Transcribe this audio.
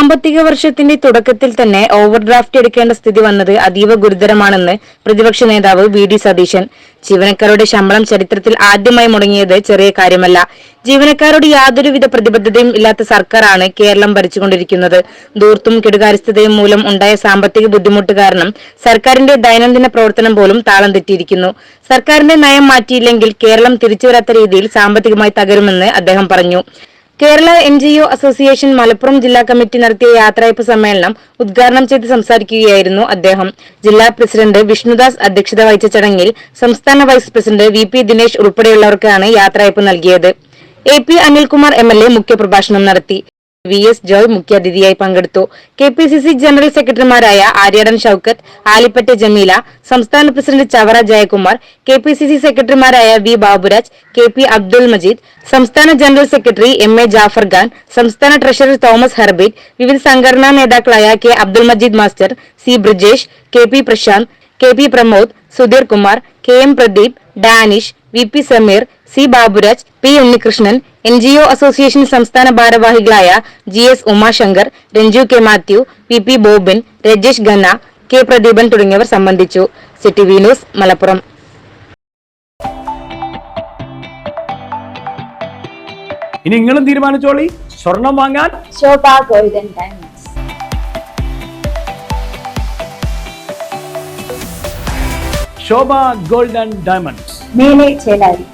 സാമ്പത്തിക വർഷത്തിന്റെ തുടക്കത്തിൽ തന്നെ ഓവർഡ്രാഫ്റ്റ് എടുക്കേണ്ട സ്ഥിതി വന്നത് അതീവ ഗുരുതരമാണെന്ന് പ്രതിപക്ഷ നേതാവ് വി ഡി സതീശൻ. ജീവനക്കാരുടെ ശമ്പളം ചരിത്രത്തിൽ ആദ്യമായി മുടങ്ങിയത് ചെറിയ കാര്യമല്ല. ജീവനക്കാരോട് യാതൊരുവിധ പ്രതിബദ്ധതയും ഇല്ലാത്ത സർക്കാരാണ് കേരളം ഭരിച്ചുകൊണ്ടിരിക്കുന്നത്. ദൂർത്തും കെടുകാര്യസ്ഥതയും മൂലം ഉണ്ടായ സാമ്പത്തിക ബുദ്ധിമുട്ട് കാരണം സർക്കാരിന്റെ ദൈനംദിന പ്രവർത്തനം പോലും താളം തെറ്റിയിരിക്കുന്നു. സർക്കാരിന്റെ നയം മാറ്റിയില്ലെങ്കിൽ കേരളം തിരിച്ചുവരാത്ത രീതിയിൽ സാമ്പത്തികമായി തകരുമെന്ന് അദ്ദേഹം പറഞ്ഞു. Kerala N G O association Malappuram ജില്ലാ കമ്മിറ്റി നടത്തിയ യാത്രയപ്പ് സമ്മേളനം ഉദ്ഘാടനം ചെയ്ത് സംസാരിക്കുകയായിരുന്നു അദ്ദേഹം. ജില്ലാ പ്രസിഡന്റ് വിഷ്ണുദാസ് അധ്യക്ഷത വഹിച്ച ചടങ്ങിൽ സംസ്ഥാന vice president V P Dinesh ഉൾപ്പെടെയുള്ളവർക്കാണ് യാത്രയപ്പ് നൽകിയത്. A P Anilkumar M L A മുഖ്യപ്രഭാഷണം നടത്തി. വി എസ് ജോയ് മുഖ്യാതിഥിയായി പങ്കെടുത്തു. K P C C general സെക്രട്ടറിമാരായ ആര്യാടൻ ഷൌക്കത്ത് ആലിപ്പറ്റ ജമീല സംസ്ഥാന president Chavara Jayakumar K P C C സെക്രട്ടറിമാരായ V Baburaj K P Abdul Majeed സംസ്ഥാന general secretary M A Jafar Khan സംസ്ഥാന treasurer Thomas ഹർബീറ്റ് വിവിധ സംഘടനാ നേതാക്കളായ K Abdul Majeed master C Brijesh K P Prashanth K P Pramod Sudheer Kumar K M Pradeep Danish V P Sameer C Baburaj P Unnikrishnan N G O association സംസ്ഥാന ഭാരവാഹികളായ G S Umashankar Ranju K Mathew P P Bobin Rajesh Khanna K Pradeepan തുടങ്ങിയവർ സംബന്ധിച്ചു. City V news Malappuram. ഇനി നിങ്ങളും തീരുമാനിച്ചോളി. സ്വർണം വാങ്ങാൻ Shobha golden diamonds. Shobha gold and diamonds. Mele Chelari.